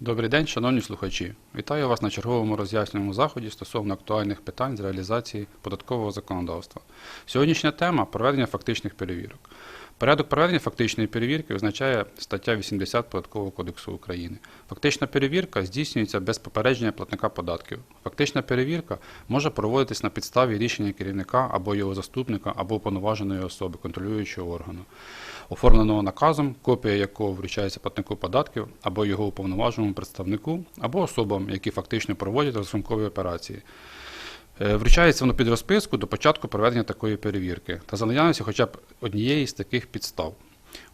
Добрий день, шановні слухачі. Вітаю вас на черговому роз'ясненому заході стосовно актуальних питань з реалізації податкового законодавства. Сьогоднішня тема проведення фактичних перевірок. Порядок проведення фактичної перевірки визначає стаття 80 Податкового кодексу України. Фактична перевірка здійснюється без попередження платника податків. Фактична перевірка може проводитись на підставі рішення керівника або його заступника або уповноваженої особи контролюючого органу, оформленого наказом, копія якого вручається платнику податків або його уповноваженому представнику, або особам, які фактично проводять розрахункові операції. Е, Вручається воно під розписку до початку проведення такої перевірки та за наявності хоча б однієї з таких підстав.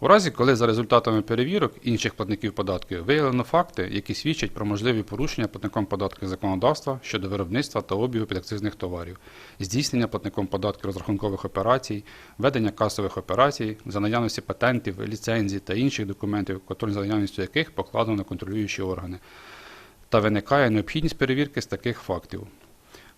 У разі, коли за результатами перевірок інших платників податків виявлено факти, які свідчать про можливі порушення платником податків законодавства щодо виробництва та обігу підакцизних товарів, здійснення платником податків розрахункових операцій, ведення касових операцій, за наявності патентів, ліцензій та інших документів, контроль за наявністю яких покладено на контролюючі органи, та виникає необхідність перевірки з таких фактів.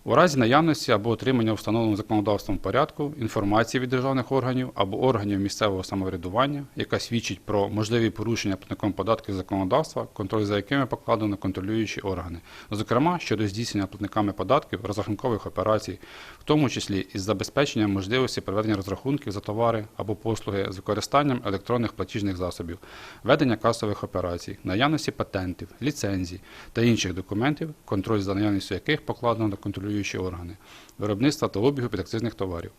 У разі наявності або отримання встановленого законодавством порядку інформації від державних органів або органів місцевого самоврядування, яка свідчить про можливі порушення платником податків законодавства, контроль за якими покладено контролюючі органи, зокрема щодо здійснення платниками податків розрахункових операцій, в тому числі із забезпеченням можливості проведення розрахунків за товари або послуги з використанням електронних платіжних засобів, ведення касових операцій, наявності патентів, ліцензій та інших документів, контроль за наявністю яких покладено на контролюючі органи, виробництва та обігу підакцизних товарів.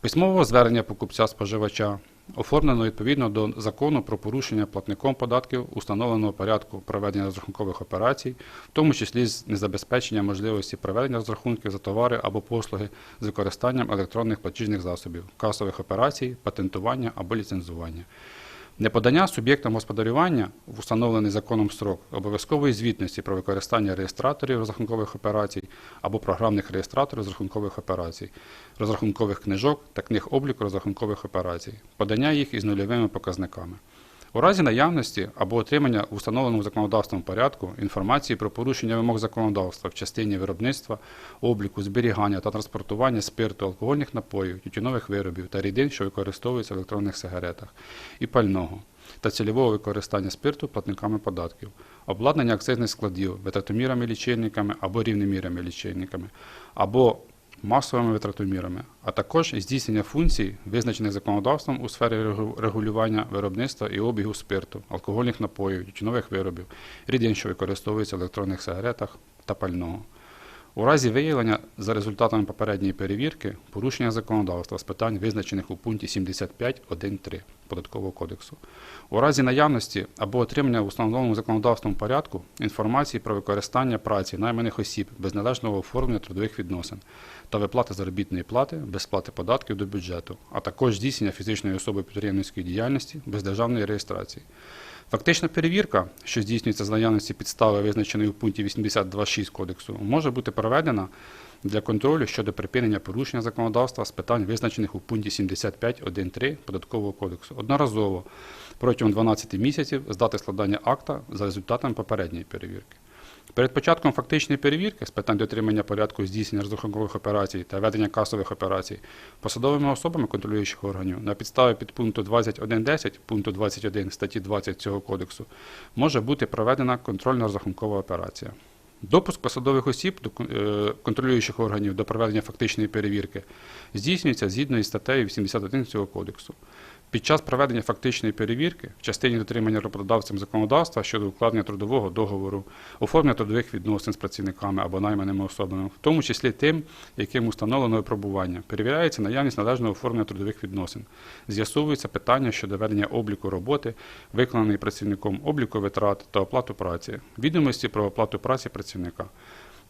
Письмового звернення покупця споживача оформлено відповідно до закону про порушення платником податків установленого порядку проведення розрахункових операцій, в тому числі з незабезпечення можливості проведення розрахунків за товари або послуги з використанням електронних платіжних засобів, касових операцій, патентування або ліцензування. Неподання суб'єктам господарювання в установлений законом строк обов'язкової звітності про використання реєстраторів розрахункових операцій або програмних реєстраторів розрахункових операцій, розрахункових книжок та книг обліку розрахункових операцій, подання їх із нульовими показниками. У разі наявності або отримання в установленому законодавством порядку інформації про порушення вимог законодавства в частині виробництва, обліку, зберігання та транспортування спирту, алкогольних напоїв, тютюнових виробів та рідин, що використовуються в електронних сигаретах, і пального та цільового використання спирту платниками податків, обладнання акцизних складів витратомірами лічильниками або рівнемірами лічильниками, або масовими витратомірами, а також здійснення функцій, визначених законодавством у сфері регулювання виробництва і обігу спирту, алкогольних напоїв, тютюнових виробів, рідин, що використовуються в електронних сигаретах та пального. У разі виявлення за результатами попередньої перевірки порушення законодавства з питань, визначених у пункті 75.1.3 Податкового кодексу. У разі наявності або отримання в установленому законодавством порядку інформації про використання праці найманих осіб без належного оформлення трудових відносин та виплати заробітної плати без сплати податків до бюджету, а також здійснення фізичної особи підприємницької діяльності без державної реєстрації. Фактична перевірка, що здійснюється з наявності підстави, визначеної в пункті 82.6 кодексу, може бути проведена для контролю щодо припинення порушення законодавства з питань, визначених у пункті 75.1.3 Податкового кодексу, одноразово протягом 12 місяців з дати складання акта за результатами попередньої перевірки. Перед початком фактичної перевірки з питань дотримання порядку здійснення розрахункових операцій та ведення касових операцій посадовими особами контролюючих органів на підставі підпункту 21.10 пункту 21 статті 20 цього кодексу може бути проведена контрольно розрахункова операція. Допуск посадових осіб до е, контролюючих органів до проведення фактичної перевірки здійснюється згідно із статтею 81 цього кодексу. Під час проведення фактичної перевірки в частині дотримання роботодавцем законодавства щодо укладення трудового договору, оформлення трудових відносин з працівниками або найманими особами, в тому числі тим, яким установлено випробування, перевіряється наявність належного оформлення трудових відносин, з'ясовується питання щодо ведення обліку роботи, виконаної працівником обліку витрат та оплату праці, відомості про оплату праці працівника.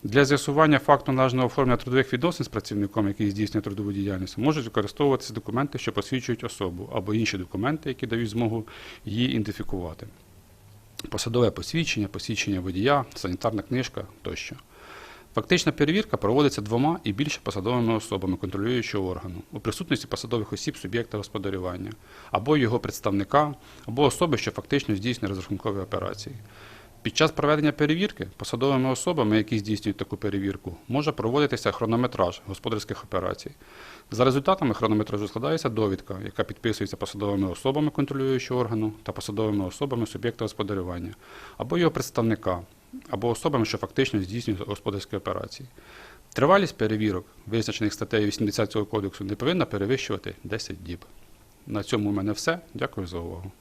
Для з'ясування факту належного оформлення трудових відносин з працівником, який здійснює трудову діяльність, можуть використовуватися документи, що посвідчують особу, або інші документи, які дають змогу її ідентифікувати. Посадове посвідчення, посвідчення водія, санітарна книжка тощо. Фактична перевірка проводиться двома і більше посадовими особами контролюючого органу у присутності посадових осіб суб'єкта господарювання, або його представника, або особи, що фактично здійснює розрахункові операції. Під час проведення перевірки посадовими особами, які здійснюють таку перевірку, може проводитися хронометраж господарських операцій. За результатами хронометражу складається довідка, яка підписується посадовими особами контролюючого органу та посадовими особами суб'єкта господарювання, або його представника, або особами, що фактично здійснюють господарські операції. Тривалість перевірок, визначених статтею 80 цього кодексу, не повинна перевищувати 10 діб. На цьому у мене все. Дякую за увагу.